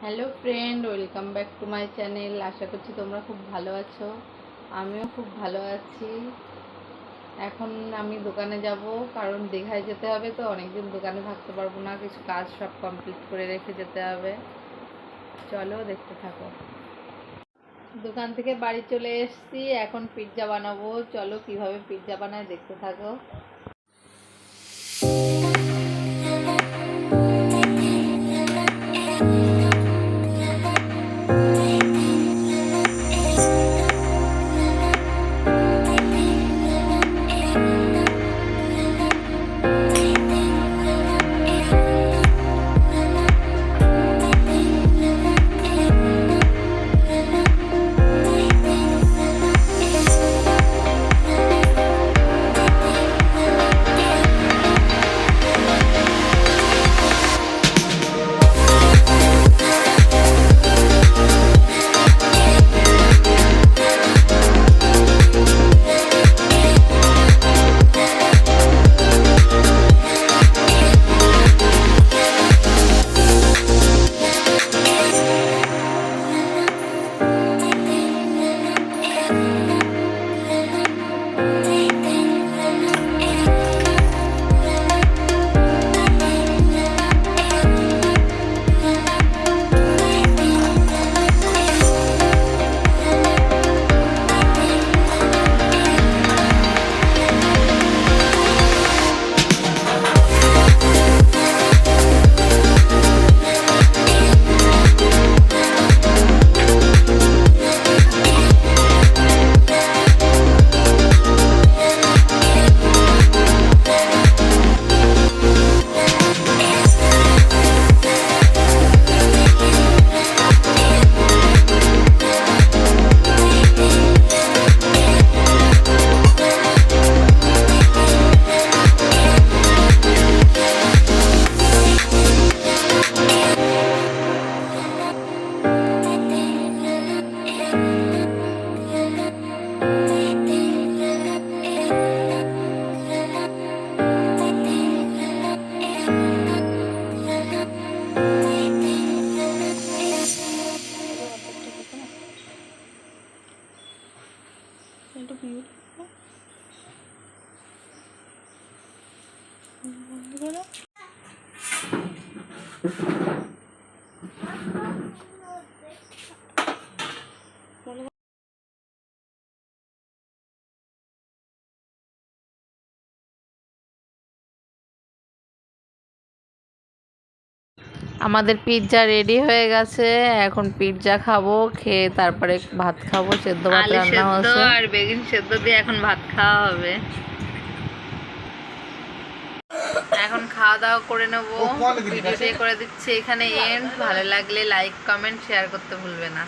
Hello friend welcome back to my channel আশা করছি তোমরা খুব ভালো আছো। আমিও খুব ভালো আছি। এখন আমি দোকানে যাব, কারণ দীঘায় যেতে হবে তো, অনেকদিন দোকানে থাকতে পারব না। কিছু কাজ সব কমপ্লিট করে রেখে যেতে হবে। চলো দেখতে থাকো। দোকান থেকে বাড়ি চলে এসেছি। এখন পিৎজা বানাবো। চলো কীভাবে পিৎজা বানায় দেখতে থাকো। একটু মিউট করো। বন্ধ করো। আমাদের পিৎজা রেডি হয়ে গেছে। এখন পিৎজা খাব খেয়ে তারপরে ভাত খাব সেদ্ধ ভাত রান্না হচ্ছে। আর বেগুন সেদ্ধ দিয়ে এখন ভাত খাওয়া হবে। এখন খাওয়া দাওয়া করে নেব। ভিডিও করে দিচ্ছি। এখানে এন্ড ভালো লাগলে লাইক কমেন্ট শেয়ার করতে ভুলবে না।